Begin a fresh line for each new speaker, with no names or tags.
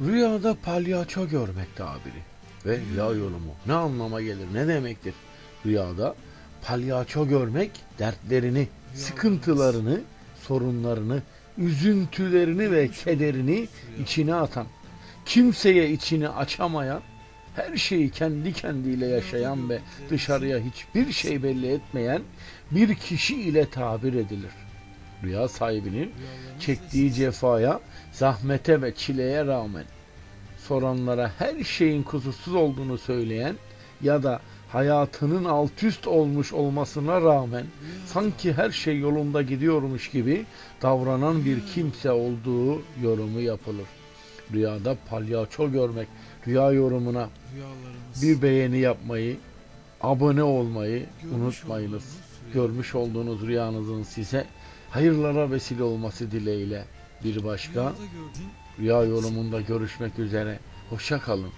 Rüyada palyaço görmek tabiri ve rüya yorumu ne anlama gelir ne demektir? Rüyada palyaço görmek dertlerini, sıkıntılarını, sorunlarını, üzüntülerini ve kederini içine atan, kimseye içini açamayan, her şeyi kendi kendiyle yaşayan ve dışarıya hiçbir şey belli etmeyen bir kişi ile tabir edilir. Rüya sahibinin çektiği cefaya, zahmete ve çileye rağmen soranlara her şeyin kusursuz olduğunu söyleyen ya da hayatının alt üst olmuş olmasına rağmen sanki her şey yolunda gidiyormuş gibi davranan bir kimse olduğu yorumu yapılır. Rüyada palyaço görmek, rüya yorumuna bir beğeni yapmayı, abone olmayı unutmayınız. Görmüş olduğunuz rüyanızın size hayırlara vesile olması dileğiyle bir başka rüya yorumunda görüşmek üzere. Hoşça kalın.